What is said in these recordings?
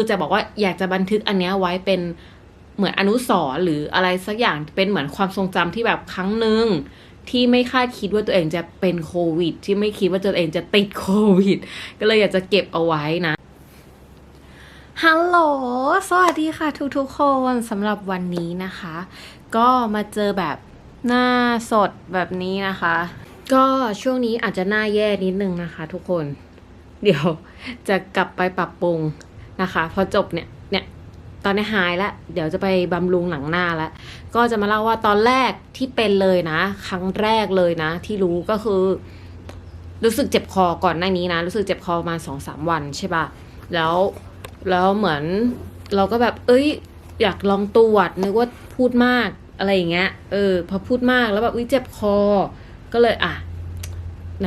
คือจะบอกว่าอยากจะบันทึกอันเนี้ยไว้เป็นเหมือนอนุสรหรืออะไรสักอย่างเป็นเหมือนความทรงจำที่แบบครั้งหนึ่งที่ไม่คาดคิดว่าตัวเองจะเป็นโควิด ที่ไม่คิดว่าตัวเองจะติดโควิด ก็เลยอยากจะเก็บเอาไว้นะฮัลโหล สวัสดีค่ะทุกๆคนสำหรับวันนี้นะคะ ก็มาเจอแบบหน้าสดแบบนี้นะคะ ก็ช่วงนี้อาจจะหน้าแย่นิดนึงนะคะ ทุกคน เดี๋ยวจะกลับไปปรับปรุง นะคะ พอจบเนี่ยเนี่ยตอนนี้หายแล้วเดี๋ยวจะไปบำรุงหนังหน้าแล้วก็จะมาเล่าว่าตอนแรกที่เป็นเลยนะ ครั้งแรกเลยนะ ที่รู้ก็คือ รู้สึกเจ็บคอก่อนหน้านี้นะ รู้สึกเจ็บคอมาสองสามวันใช่ปะแล้วแล้วเหมือนเราก็แบบ เอ้ย อยากลองตรวจนึกว่าพูดมากอะไรอย่างเงี้ยเออพอพูดมากแล้วแบบอุ้ยเจ็บคอ ก็เลยอะ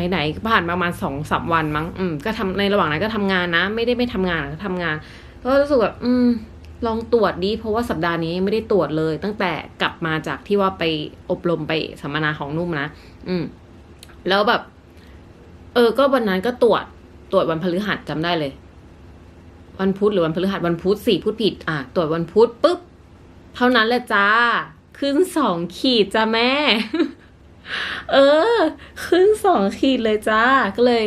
ไหนๆผ่านประมาณสองสามวันมั้งอืมก็ทำในระหว่างนั้นก็ทำงานนะ ไม่ได้ไม่ทำงานก็ทำงาน ก็รู้สึกแบบอืม ลองตรวจดี เพราะว่าสัปดาห์นี้ไม่ได้ตรวจเลย ตั้งแต่กลับมาจากที่ว่าไปอบรมไปสัมมนาของนุ่มนะอืม แล้วแบบ เออ ก็วันนั้นก็ตรวจตรวจวันพฤหัสจำได้เลย วันพุธหรือวันพฤหัสวันพุธสี่พูดผิด อะตรวจวันพุธปุ๊บเท่านั้นแหละจ้า ขึ้นสองขีดจ้าแม่ เออ ขึ้นสองขีดเลยจ้า ก็เลย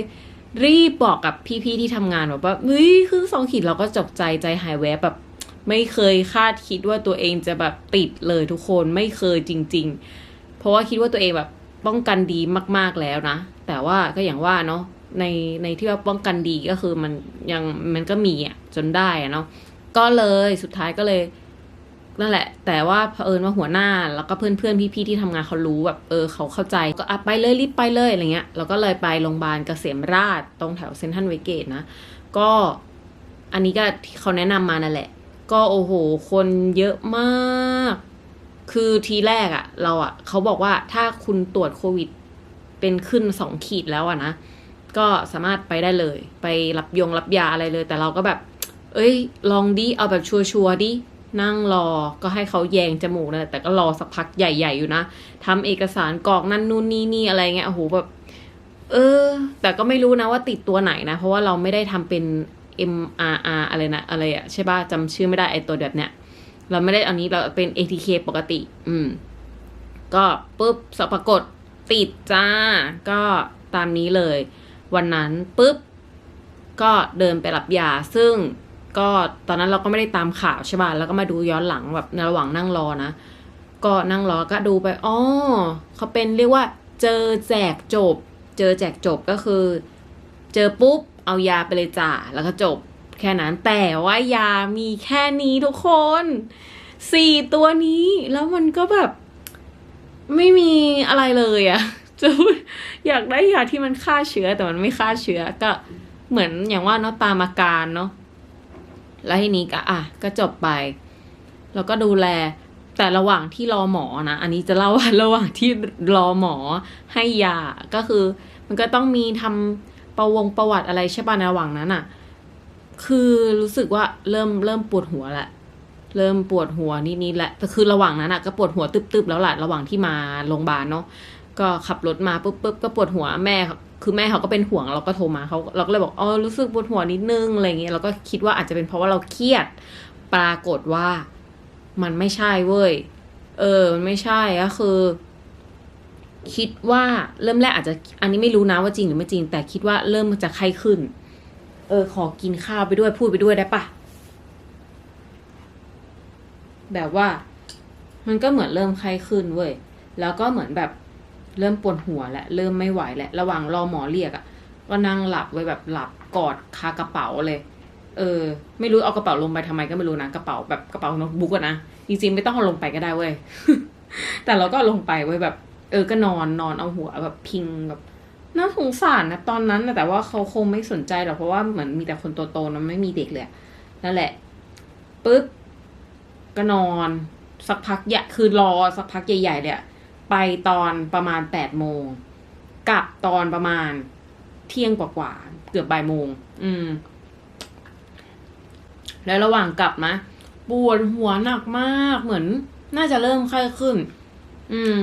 รีบบอกกับพี่ๆที่ทำงานบอกว่าเฮ้ยขึ้นสองขีดเราก็จกใจใจหายแวบแบบไม่เคยคาดคิดว่าตัวเองจะแบบติดเลยทุกคนไม่เคยจริง ๆ เพราะว่าคิดว่าตัวเองแบบป้องกันดีมาก ๆแล้วนะ แต่ว่าก็อย่างว่าเนาะในในที่ว่าป้องกันดีก็คือมันยังมันก็มีอะจนได้อะเนาะก็เลยสุดท้ายก็เลย นั่นแหละ แต่ว่าเผอิญว่าหัวหน้าแล้วก็เพื่อนเพื่อนๆพี่ๆที่ทำงานเขารู้แบบเออเขาเข้าใจก็อะไปเลยรีบไปเลยอะไรเงี้ยเราก็เลยไปโรงพยาบาลเกษมราชตรงแถวเซนทรัลเวเกตนะ ก็อันนี้ก็ที่เขาแนะนำมานั่นแหละ ก็โอ้โห คนเยอะมาก คือทีแรกอะเราอะเขาบอกว่าถ้าคุณตรวจโควิด เป็นขึ้นสองขีดแล้วอะนะก็สามารถไปได้เลย ไปรับยงรับยาอะไรเลย แต่เราก็แบบ เอ้ย ลองดิเอาแบบชัวร์ๆดิ นั่งรอก็ให้เขาแยงจมูกนะแต่ก็รอสักพักใหญ่ ๆ อยู่นะทำเอกสารกรอกนั่นนู่นนี่นี่อะไรเงี้ยโอ้โหแบบเออ แต่ก็ไม่รู้นะว่าติดตัวไหนนะ เพราะว่าเราไม่ได้ทำเป็น MRR อะไรนะอะไรอะใช่ป่ะจำชื่อไม่ได้ไอตัวแบบเนี้ยเราไม่ได้อันนี้เราเป็น ATK ปกติ อืม ก็ปุ๊บสปรากฏติดจ้า ก็ตามนี้เลย วันนั้นปุ๊บ ก็เดินไปรับยาซึ่ง ก็ตอนนั้นเราก็ไม่ได้ตามข่าวใช่ป่ะแล้วก็มาดูย้อนหลังแบบในระหว่างนั่งรอนะ ก็นั่งรอก็ดูไปอ๋อเขาเป็นเรียกว่า เจอแจกจบ เจอแจกจบก็คือ เจอปุ๊บเอายาไปเลยจ้าแล้วก็จบแค่นั้นแต่ว่ายามีแค่นี้ทุกคนสี่ตัวนี้ แล้วมันก็แบบ ไม่มีอะไรเลยอะจะพูดอยากได้ยาที่มันฆ่าเชื้อแต่มันไม่ฆ่าเชื้อก็เหมือนอย่างว่าเนาะตามอาการเนาะ แล้วทีนี้ก็อะก็จบไป แล้วก็ดูแล แต่ระหว่างที่รอหมอนะ อันนี้จะเล่าว่าระหว่างที่รอหมอให้ยา ก็คือ มันก็ต้องมีทำประวงประวัติอะไรใช่ป่ะในระหว่างนั้นอะคือรู้สึกว่าเริ่มเริ่มปวดหัวแหละ เริ่มปวดหัวนิดๆแหละ แต่คือระหว่างนั้นอะก็ปวดหัวตึบๆแล้วแหละระหว่างที่มาโรงพยาบาลเนาะ ก็ขับรถมาปุ๊บปุ๊บก็ปวดหัวแม่ คือแม่เขาก็เป็นห่วงเราก็โทรมาเขาเราก็เลยบอกอ๋อรู้สึกปวดหัวนิดนึงอะไรเงี้ยเราก็คิดว่าอาจจะเป็นเพราะว่าเราเครียด ปรากฏว่ามันไม่ใช่เว้ยเออมันไม่ใช่ก็คือ คิดว่าเริ่มแรกอาจจะ อันนี้ไม่รู้นะว่าจริงหรือไม่จริง แต่คิดว่าเริ่มจะไข้ขึ้น เออ ขอกินข้าวไปด้วยพูดไปด้วยได้ปะแบบว่า มันก็เหมือนเริ่มไข้ขึ้นเว้ยแล้วก็เหมือนแบบ เริ่มปวดหัวและเริ่มไม่ไหวแหละระหว่างรอหมอเรียกอะ่ะ ก็นั่งหลับไว้แบบหลับกอดคากระเป๋าเลย เออ ไม่รู้เอากระเป๋าลงไปทำไมก็ไม่รู้นะกระเป๋าแบบกระเป๋าโน้ตบุ๊กนะจริงๆไม่ต้องเอาลงไปก็ได้เว้ยแต่เราก็ลงไปไว้แบบ เออก็นอนนอนเอาหัวแบบพิงแบบน่าสงสารนะตอนนั้นนะแต่ว่าเขาคงไม่สนใจหรอกเพราะว่าเหมือนมีแต่คนโตๆนะไม่มีเด็กเลยนั่นแหละปุ๊บก็นอน สักพักใหญ่คือรอสักพักใหญ่ๆเลยอะ ไปตอนประมาณแปดโมงกลับตอนประมาณเที่ยงกว่าๆเกือบบ่ายโมง อืม แล้วระหว่างกลับนะปวดหัวหนักมากเหมือน น่าจะเริ่มไข้ขึ้น อืม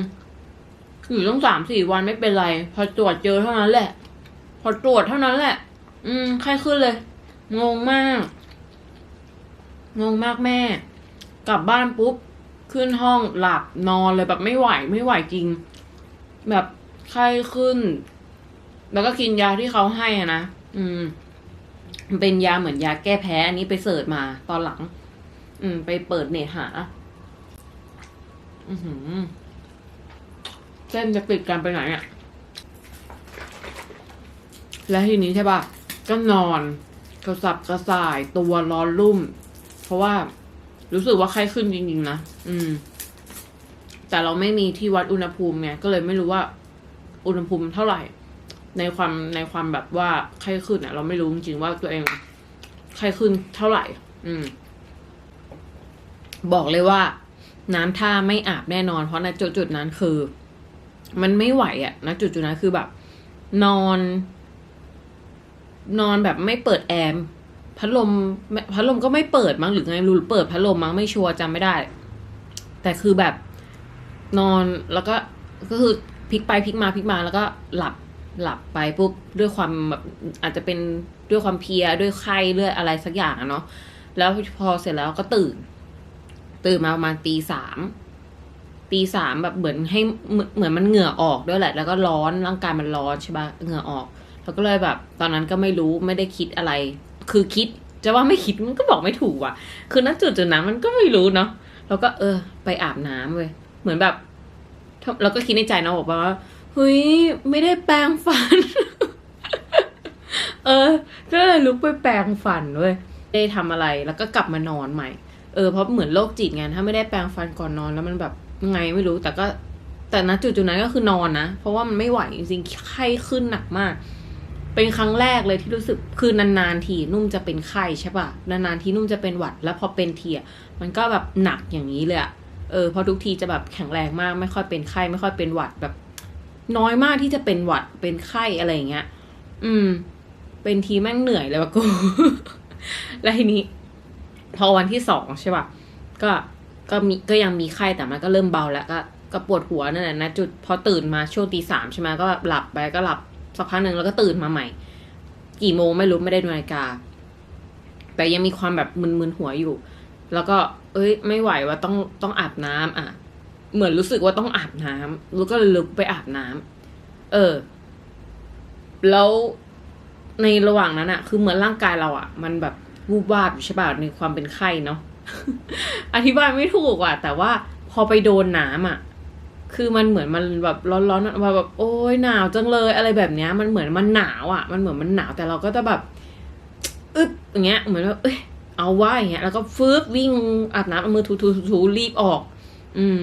อยู่ต้องสามสี่วันไม่เป็นไร พอตรวจเจอเท่านั้นแหละ พอตรวจเท่านั้นแหละ อืม ไข้ขึ้นเลย งงมาก งงมากแม่ กลับบ้านปุ๊บ ขึ้นห้องหลับนอนเลยแบบไม่ไหวไม่ไหวจริง แบบไข้ขึ้น แล้วก็กินยาที่เขาให้นะอืมเป็นยาเหมือนยาแก้แพ้ อันนี้ไปเสิร์ชมาตอนหลัง อืม ไปเปิดเน็ตหา อือหือเส้นจะติดกันไปไหนอะแล้วทีนี้ใช่ปะก็นอน กระสับกระส่ายตัวร้อนรุ่ม เพราะว่า รู้สึกว่าไข้ขึ้นจริงๆนะอืม แต่เราไม่มีที่วัดอุณหภูมิไงก็เลยไม่รู้ว่า อุณหภูมิเท่าไหร่ ในความในความแบบว่าไข้ขึ้นอะเราไม่รู้จริงๆว่าตัวเองไข้ขึ้นเท่าไหร่ อืม บอกเลยว่า น้ำท่าไม่อาบแน่นอน เพราะในจุดจุดๆนั้นคือ มันไม่ไหวอะ่ะนะจุดจุดๆนั้นคือแบบ นอน นอนแบบไม่เปิดแอร์ พัดลมพัดลมก็ไม่เปิดมั้งหรือไงรู้เปิดพัดลมมั้งไม่ชัวร์จำไม่ได้ แต่คือแบบนอนแล้วก็ก็คือพลิกไปพลิกมาพลิกมาแล้วก็หลับหลับไปปุ๊บด้วยความแบบอาจจะเป็นด้วยความเพียด้วยไข้เลือดอะไรสักอย่างเนาะแล้วพอเสร็จแล้วก็ตื่น ตื่นมาประมาณตีสามตีสามแบบเหมือนให้เหมือนเหมือนมันเหงื่อออกด้วยแหละ แล้วก็ร้อนร่างกายมันร้อนใช่ปะเหงื่อออก แล้วก็เลยแบบ ตอนนั้นก็ไม่รู้ไม่ได้คิดอะไร คือคิดจะว่าไม่คิดมันก็บอกไม่ถูกว่ะ คือณจุดจุดนั้นมันก็ไม่รู้เนาะแล้วก็เออ ไปอาบน้ำเว้ยเหมือนแบบเราก็คิดในใจเนาะบอกว่าเฮ้ยไม่ได้แปรงฟัน เออ ก็เลยลุกไปแปรงฟันเว้ยไม่ได้ทำอะไรแล้วก็กลับมานอนใหม่ เออเพราะเหมือนโรคจิตไงถ้าไม่ได้แปรงฟันก่อนนอนแล้วมันแบบไงไม่รู้แต่ก็แต่ณจุดจุดนั้นก็คือนอนนะ เพราะว่ามันไม่ไหวจริงๆไข้ขึ้นหนักมาก เป็นครั้งแรกเลยที่รู้สึกคือนานๆทีนุ่มจะเป็นไข้ใช่ปะนานๆทีนุ่มจะเป็นหวัด แล้วพอเป็นทีอะมันก็แบบหนักอย่างนี้เลยอะเออเพอทุกทีจะแบบแข็งแรงมาก ไม่ค่อยเป็นไข้ไม่ค่อยเป็นหวัดแบบ น้อยมากที่จะเป็นหวัดเป็นไข้อะไรอย่างเงี้ย อืม เป็นทีแม่งเหนื่อยเลยว่ะกูแล้วทีนี้ พอวันที่สองใช่ป่ะก็ก็มีก็ยังมีไข้แต่มันก็เริ่มเบาแล้วก็ก็ปวดหัวนั่นแหละนะจุดพอตื่นมาช่วงตีสามใช่ไหมก็หลับไปก็หลับ สักพักหนึ่งแล้วก็ตื่นมาใหม่ กี่โมงไม่รู้ไม่ได้ดูนาฬิกา แต่ยังมีความแบบมึนๆหัวอยู่ แล้วก็ เอ้ย ไม่ไหวว่าต้องต้องอาบน้ำอะ เหมือนรู้สึกว่าต้องอาบน้ำแล้วก็เลยลุกไปอาบน้ำเออ แล้วในระหว่างนั้นอะคือเหมือนร่างกายเราอะมันแบบวูบวาบอยู่ใช่ป่ะในความเป็นไข้เนาะอธิบายไม่ถูกว่ะ แต่ว่าพอไปโดนน้ำอะ คือมันเหมือนมันแบบร้อนๆแบบโอ้ยหนาวจังเลยอะไรแบบเนี้ย มันเหมือนมันหนาวอะ มันเหมือนมันหนาวแต่เราก็จะแบบอึ๊บอย่างเงี้ย เหมือนแบบเอ้ยเอาว่าอย่างเงี้ยแล้วก็ฟืบวิ่งอาบน้ำเอามือถูๆถูๆรีบออก อืม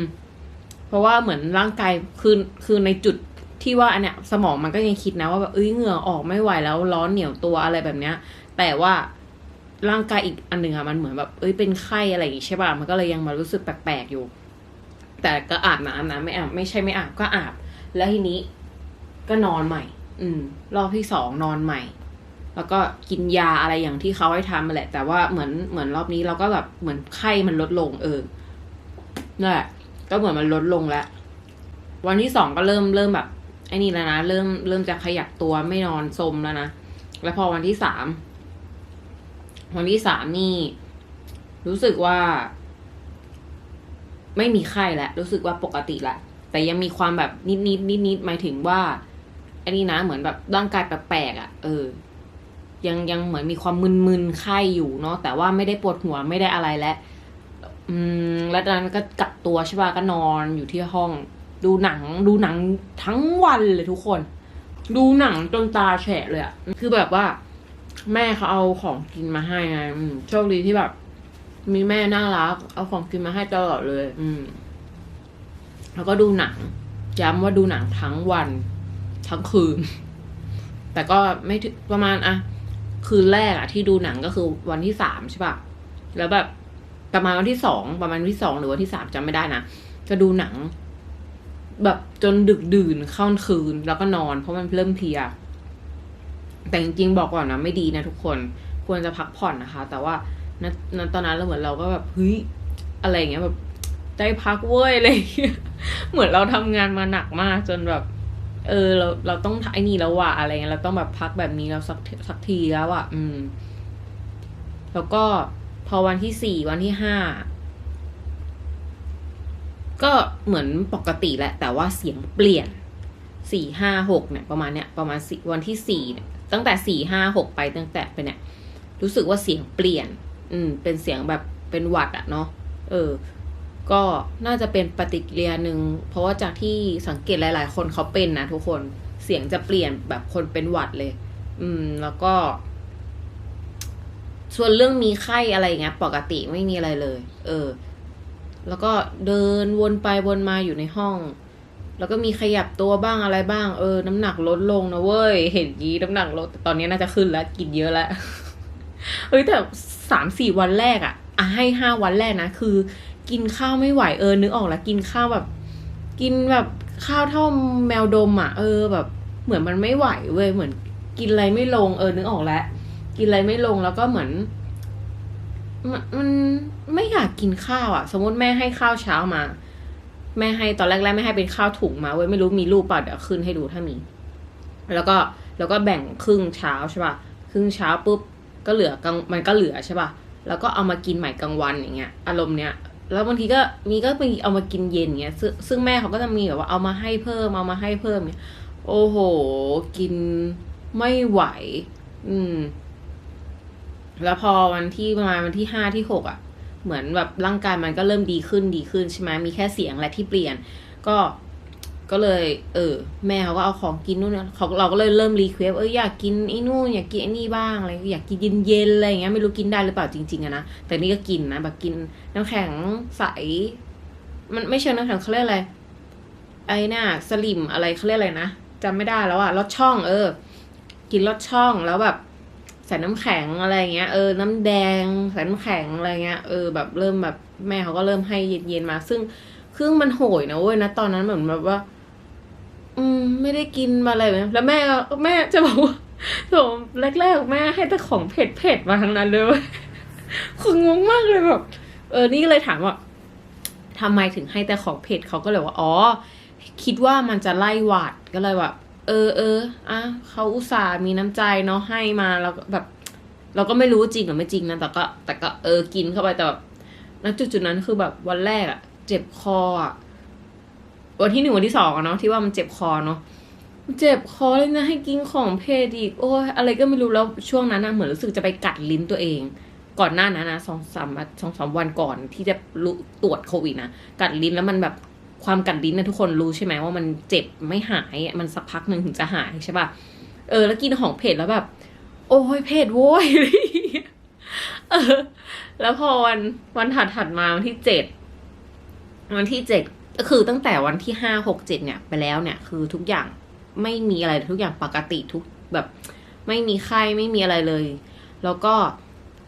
เพราะว่าเหมือนร่างกายคือคือในจุดที่ว่าอันเนี้ยสมองมันก็ยังคิดนะว่าแบบเอ้ยเหงื่อออกไม่ไหวแล้วร้อนเหนียวตัวอะไรแบบเนี้ย แต่ว่าร่างกายอีกอันหนึ่งอะมันเหมือนแบบเอ้ยเป็นไข้อะไรอย่างงี้ใช่ป่ะมันก็เลยยังมารู้สึกแปลกๆอยู่ แต่ก็อาบน้ำนะไม่อาบไม่ใช่ไม่อาบก็อาบ แล้วทีนี้ก็นอนใหม่ อืม รอบที่สองนอนใหม่ แล้วก็กินยาอะไรอย่างที่เขาให้ทำมาแหละ แต่ว่าเหมือนเหมือนรอบนี้เราก็แบบเหมือนไข้มันลดลงเออนั่นแหละก็เหมือนมันลดลงแล้ว วันที่สองก็เริ่มเริ่มแบบไอ้นี่แล้วนะเริ่มเริ่มจะขยับตัวไม่นอนสมแล้วนะแล้วพอวันที่สามวันที่สามนี่ รู้สึกว่า ไม่มีไข้แล้วรู้สึกว่าปกติละแต่ยังมีความแบบนิดนิดนิดนิดหมายถึงว่าไอ้นี่นะเหมือนแบบร่างกายแปลกๆอะ่ะ เออ ยังยังเหมือนมีความมึนๆไข้อยู่เนาะแต่ว่าไม่ได้ปวดหัวไม่ได้อะไรแล้วอืม แล้วตอนนั้นก็กักตัวใช่ป่ะก็นอนอยู่ที่ห้อง ดูหนัง ดูหนังทั้งวันเลยทุกคน ดูหนังจนตาแฉะเลยอะคือแบบว่า แม่เขาเอาของกินมาให้ไงโชคดีที่แบบ มีแม่น่ารัก เอาของกินมาให้ตลอดเลย อืม แล้วก็ดูหนังย้ำว่าดูหนังทั้งวัน ทั้งคืน แต่ก็ไม่ถึงประมาณอะคืนแรกอะที่ดูหนังก็คือวันที่สามใช่ปะแล้วแบบประมาณวันที่สองประมาณวันที่สองหรือวันที่สามจำไม่ได้นะจะดูหนัง แบบจนดึกดื่นเข้าคืนแล้วก็นอน เพราะมันเริ่มเพลีย แต่จริงๆบอกก่อนนะไม่ดีนะทุกคน ควรจะพักผ่อนนะคะ แต่ว่า ณณตอนนั้นเราเหมือนเราก็แบบเฮ้ยอะไรเงี้ยแบบได้พักเว้ยอะไรเงี้ยเหมือนเราทำงานมาหนักมากจนแบบ เออเราเราต้องไอ้นี่แล้วว่ะอะไรเงี้ยเราต้องแบบพักแบบนี้แล้วสักสักทีแล้วอะ อืม แล้วก็พอวันที่สี่วันที่ห้าก็เหมือนปกติแหละ แต่ว่าเสียงเปลี่ยนสี่ห้าหกเนี่ย ประมาณเนี้ยประมาณสี่วันที่สี่เนี่ยตั้งแต่สี่ห้าหกไปตั้งแต่ไปเนี่ย รู้สึกว่าเสียงเปลี่ยน อืม เป็นเสียงแบบเป็นหวัดอะเนาะ เออ ก็น่าจะเป็นปฏิกิริยาหนึ่ง เพราะว่าจากที่สังเกตหลาย ๆ คนเขาเป็นนะทุกคน เสียงจะเปลี่ยนแบบคนเป็นหวัดเลย อืม แล้วก็ ส่วนเรื่องมีไข้อะไรเงี้ย ปกติไม่มีอะไรเลย เออ แล้วก็เดินวนไปวนมาอยู่ในห้อง แล้วก็มีขยับตัวบ้างอะไรบ้าง เออ น้ำหนักลดลงนะเว้ย เห็นยี้น้ำหนักลดแต่ตอนนี้น่าจะขึ้นแล้ว กินเยอะแล้วเฮ้ยแต่ สามสี่วันแรกอะอะให้ห้าวันแรกนะคือ กินข้าวไม่ไหวเออนึกออกแล้วกินข้าวแบบ กินแบบข้าวเท่าแมวดมอะเออแบบ เหมือนมันไม่ไหวเว้ยเหมือน กินอะไรไม่ลงเออนึกออกแล้วกินอะไรไม่ลงแล้วก็เหมือน มันมันไม่อยากกินข้าวอะสมมติแม่ให้ข้าวเช้ามา แม่ให้ตอนแรกๆไม่ให้เป็นข้าวถุงมาเว้ยไม่รู้มีรูปเปล่าเดี๋ยวขึ้นให้ดูถ้ามี แล้วก็แล้วก็แบ่งครึ่งเช้าใช่ป่ะครึ่งเช้าปุ๊บ ก็เหลือกลางมันก็เหลือใช่ป่ะแล้วก็เอามากินใหม่กลางวันอย่างเงี้ยอารมณ์เนี้ยแล้วบางทีก็มีก็มีเอามากินเย็นเงี้ยซึ่งซึ่งแม่เขาก็จะมีแบบว่าเอามาให้เพิ่มเอามาให้เพิ่มเนี่ยโอ้โห กินไม่ไหว อืม แล้วพอวันที่ประมาณวันที่ห้าที่หกอะ เหมือนแบบร่างกายมันก็เริ่มดีขึ้นดีขึ้นใช่ไหมมีแค่เสียงแหละที่เปลี่ยน ก็ ก็เลย เออ แม่เขาก็เอาของกินนู่นนี่เขาเราก็เลยเริ่มรีเควสเอออยากกินไอ้นู่นอยากกินไอ้นี่บ้างอะไรอยากกินเย็นๆอะไรอย่างเงี้ยไม่รู้กินได้หรือเปล่าจริงๆอะนะแต่นี่ก็กินนะแบบกินน้ำแข็งใส มันไม่เชิงน้ำแข็งเขาเรียกอะไรไอ้น่ะสลิมอะไรเขาเรียกอะไรนะจำไม่ได้แล้วอะรสช่อง เออ กินรสช่องแล้วแบบใส่น้ำแข็งอะไรเงี้ยเออน้ำแดงใส่น้ำแข็งอะไรเงี้ยเออแบบเริ่มแบบแม่เขาก็เริ่มให้เย็นๆมา ซึ่งเครื่องมันโหยนะเว้ยนะตอนนั้นเหมือนแบบว่า อืม ไม่ได้กินมาอะไรเลยแล้วแม่ก็แม่จะบอกว่าโถแรกๆแม่ให้แต่ของเผ็ดๆมาทั้งนั้นเลยคืองงมากเลยแบบเออนี่เลยถามว่าทำไมถึงให้แต่ของเผ็ดเขาก็เลยว่า อ๋อ คิดว่ามันจะไล่หวัดก็เลยแบบเออเอออะเขาอุตส่าห์มีน้ำใจเนาะให้มาแล้วก็แบบ เราก็ไม่รู้จริงหรือไม่จริงนะแต่ก็ แต่ก็เออกินเข้าไปแต่แบบณจุดจุดๆนั้นคือแบบวันแรกอะเจ็บคออะ วันที่หนึ่งวันที่สองเนาะที่ว่ามันเจ็บคอเนาะเจ็บคอเลยนะให้กินของเผ็ดอีกโอ้ยอะไรก็ไม่รู้แล้วช่วงนั้นนะเหมือนรู้สึกจะไปกัดลิ้นตัวเอง ก่อนหน้านั้นนะสองสามสองสามวันก่อนที่จะรู้ตรวจโควิดนะกัดลิ้นแล้วมันแบบความกัดลิ้นนะทุกคนรู้ใช่ไหมว่ามันเจ็บไม่หายมันสักพักหนึ่งถึงจะหายใช่ป่ะเออ แล้วกินของเผ็ดแล้วแบบ โอ้ยเผ็ดโว้ยเออ แล้วพอวันวันถัดถัดมาวันที่เจ็ดวันที่เจ็ด ก็คือตั้งแต่วันที่ห้าหกเจ็ดเนี่ยไปแล้วเนี่ย คือทุกอย่างไม่มีอะไรทุกอย่างปกติทุกแบบ ไม่มีไข้ไม่มีอะไรเลย แล้วก็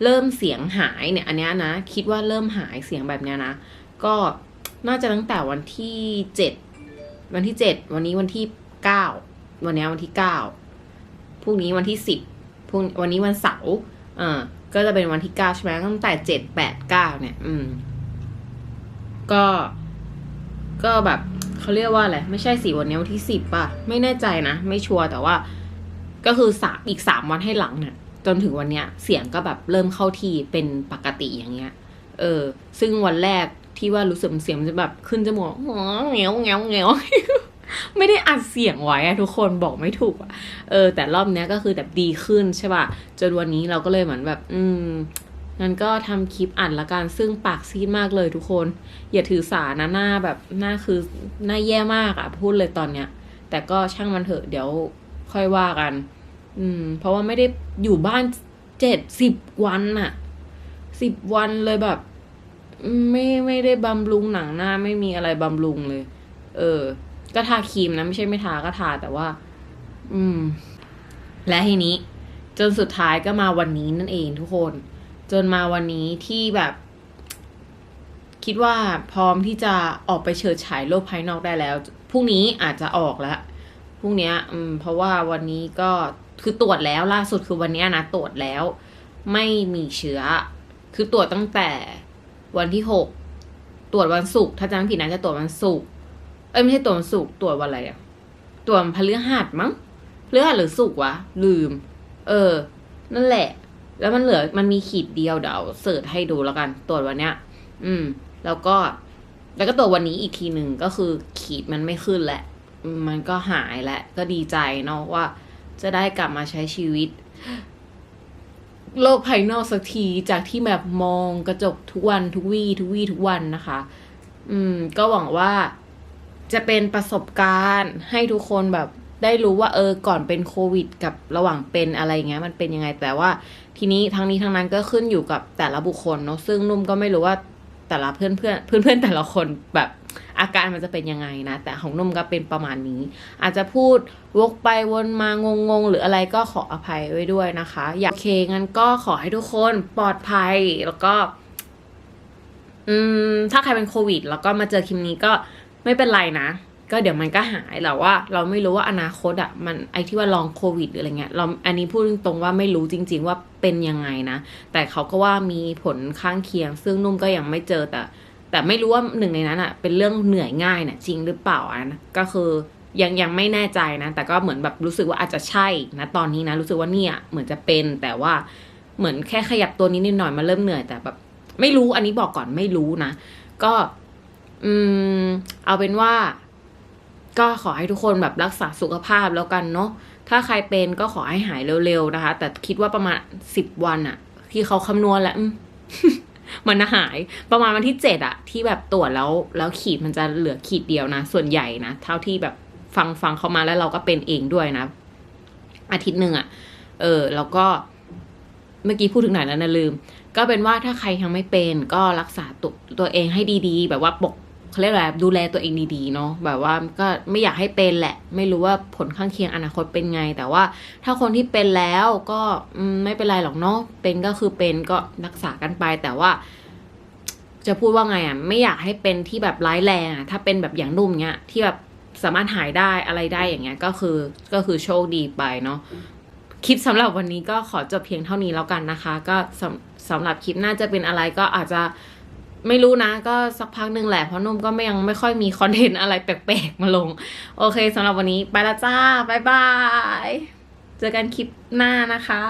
เริ่มเสียงหายเนี่ย อันนี้นะ คิดว่าเริ่มหายเสียงแบบเนี้ยนะ ก็น่าจะตั้งแต่วันที่เจ็ดวันที่เจ็ดวันนี้วันที่เก้าวันนี้วันที่เก้าพรุ่งนี้วันที่สิบพรุ่งวันนี้วันเสาร์อ่าก็จะเป็นวันที่เก้าใช่ไหมตั้งแต่เจ็ดแปดเก้าเนี่ย อืม ก็ ก็แบบเขาเรียกว่าอะไรไม่ใช่สิวันนี้วันที่สิบป่ะ ไม่แน่ใจนะ ไม่ชัวร์แต่ว่า ก็คือสามอีกสามวันให้หลังเนี่ยจนถึงวันเนี้ย เสียงก็แบบเริ่มเข้าที่เป็นปกติอย่างเงี้ย เออ ซึ่งวันแรกที่ว่ารู้สึกเสียงมันจะแบบขึ้นจมูกหัวเงี้ยวเงี้ยวเงี้ยวไม่ได้อัดเสียงไว้อะทุกคนบอกไม่ถูกอะเออ แต่รอบเนี้ยก็คือแบบดีขึ้นใช่ป่ะจนวันนี้เราก็เลยเหมือนแบบ อืม งั้นก็ทำคลิปอัดละกันซึ่งปากซีดมากเลยทุกคน อย่าถือสานะหน้าแบบหน้าคือหน้าแย่มากอะพูดเลยตอนเนี้ย แต่ก็ช่างมันเถอะเดี๋ยวค่อยว่ากัน อืม เพราะว่าไม่ได้อยู่บ้านเจ็ดสิบวันอะสิบวันเลยแบบ ไม่ไม่ได้บำรุงหนังหน้า ไม่มีอะไรบำรุงเลย เออ ก็ทาครีมนะไม่ใช่ไม่ทาก็ทาแต่ว่า อืม และทีนี้ จนสุดท้ายก็มาวันนี้นั่นเองทุกคน จนมาวันนี้ที่แบบ คิดว่าพร้อมที่จะออกไปเฉิดฉายโลกภายนอกได้แล้วพรุ่งนี้อาจจะออกแล้วพรุ่งนี้อืมเพราะว่าวันนี้ก็คือตรวจแล้วล่าสุดคือวันนี้นะตรวจแล้ว ไม่มีเชื้อ คือตรวจตั้งแต่วันที่หกตรวจวันศุกร์ถ้าจำไม่ผิดนะจะตรวจวันศุกร์เอ้ยไม่ใช่ตรวจวันศุกร์ตรวจวันอะไรอะตรวจพฤหัสมั้งพฤหัสหรือศุกร์วะลืม เออ นั่นแหละ แล้วมันเหลือมันมีขีดเดียวเดี๋ยวเสิร์ชให้ดูแล้วกัน ตรวจวันเนี้ย อืม แล้วก็ แล้วก็ตรวจวันนี้อีกทีหนึ่งก็คือขีดมันไม่ขึ้นแหละมมันก็หายแล้วก็ดีใจเนาะว่า จะได้กลับมาใช้ชีวิต โลกภายนอกสักทีจากที่แบบมองกระจกทุกวันทุกวี่ทุกวี่ทุกวันนะคะ อืม ก็หวังว่าจะเป็นประสบการณ์ให้ทุกคนแบบ ได้รู้ว่าเออก่อนเป็นโควิด กับระหว่างเป็นอะไรอย่างเงี้ยมันเป็นยังไงแต่ว่าทีนี้ทั้งนี้ทั้งนั้นก็ขึ้นอยู่กับแต่ละบุคคลเนาะซึ่งนุ่มก็ไม่รู้ว่าแต่ละเพื่อนเพื่อนเพื่อนเพื่อนแต่ละคนแบบอาการมันจะเป็นยังไงนะ แต่ของนุ่มก็เป็นประมาณนี้ อาจจะพูดวกไปวนมางงๆหรืออะไรก็ขออภัยไว้ด้วยนะคะ อยากโอเคงั้นก็ขอให้ทุกคนปลอดภัยแล้วก็ อืม ถ้าใครเป็นโควิด แล้วก็มาเจอคลิปนี้ก็ไม่เป็นไรนะ ก็เดี๋ยวมันก็หายแต่ว่า เราไม่รู้ว่าอนาคตอะมันไอที่ว่าลองโควิดหรืออะไรเงี้ยเราอันนี้พูดตรงๆว่าไม่รู้จริง ๆ ว่าเป็นยังไงนะ แต่เขาก็ว่ามีผลข้างเคียง ซึ่งนุ่มก็ยังไม่เจอแต่ แต่ไม่รู้ว่าหนึ่งในนั้นอะเป็นเรื่องเหนื่อยง่ายเนี่ยจริงหรือเปล่าอันนะก็คือยังยังไม่แน่ใจนะ แต่ก็เหมือนแบบรู้สึกว่าอาจจะใช่นะตอนนี้นะรู้สึกว่าเนี่ยเหมือนจะเป็นแต่ว่าเหมือนแค่ขยับตัวนี้นิดหน่อยมาเริ่มเหนื่อยแต่แบบไม่รู้อันนี้บอกก่อนไม่รู้นะ ก็ อืม เอาเป็นว่า ก็ขอให้ทุกคนแบบรักษาสุขภาพแล้วกันเนาะถ้าใครเป็นก็ขอให้หายเร็วๆนะคะ แต่คิดว่าประมาณสิบวันอะที่เขาคำนวณแล้วมมันหายประมาณวันที่เจ็ดอะที่แบบตรวจแล้วแล้วขีดมันจะเหลือขีดเดียวนะ ส่วนใหญ่นะ เท่าที่แบบฟังฟังเขามาแล้วเราก็เป็นเองด้วยนะ อาทิตย์หนึ่งอะเออ แล้วก็เมื่อกี้พูดถึงไหนแล้วนะลืม ก็เป็นว่าถ้าใครยังไม่เป็นก็รักษาตัวตัวเองให้ดีๆ แบบว่าปก เขาเรียกอะไรดูแลตัวเองดีๆเนาะแบบว่าก็ไม่อยากให้เป็นแหละ ไม่รู้ว่าผลข้างเคียงอนาคตเป็นไง แต่ว่าถ้าคนที่เป็นแล้วก็ไม่เป็นไรหรอกเนาะเป็นก็คือเป็นก็รักษากันไปแต่ว่า จะพูดว่าไงอะไม่อยากให้เป็นที่แบบร้ายแรงอะถ้าเป็นแบบอย่างนุ่มเนี้ยที่แบบสามารถหายได้อะไรได้อย่างเงี้ยก็คือก็คือโชคดีไปเนาะคลิปสำหรับวันนี้ก็ขอจบเพียงเท่านี้แล้วกันนะคะ ก็สำสำหรับคลิปน่าจะเป็นอะไรก็อาจจะ ไม่รู้นะ ก็สักพักหนึ่งแหละ เพราะนุ่มก็ไม่ยังไม่ค่อยมีคอนเทนต์อะไรแปลกๆ มาลง โอเคสำหรับวันนี้ไปละจ้า บ๊ายบาย เจอกันคลิปหน้านะคะ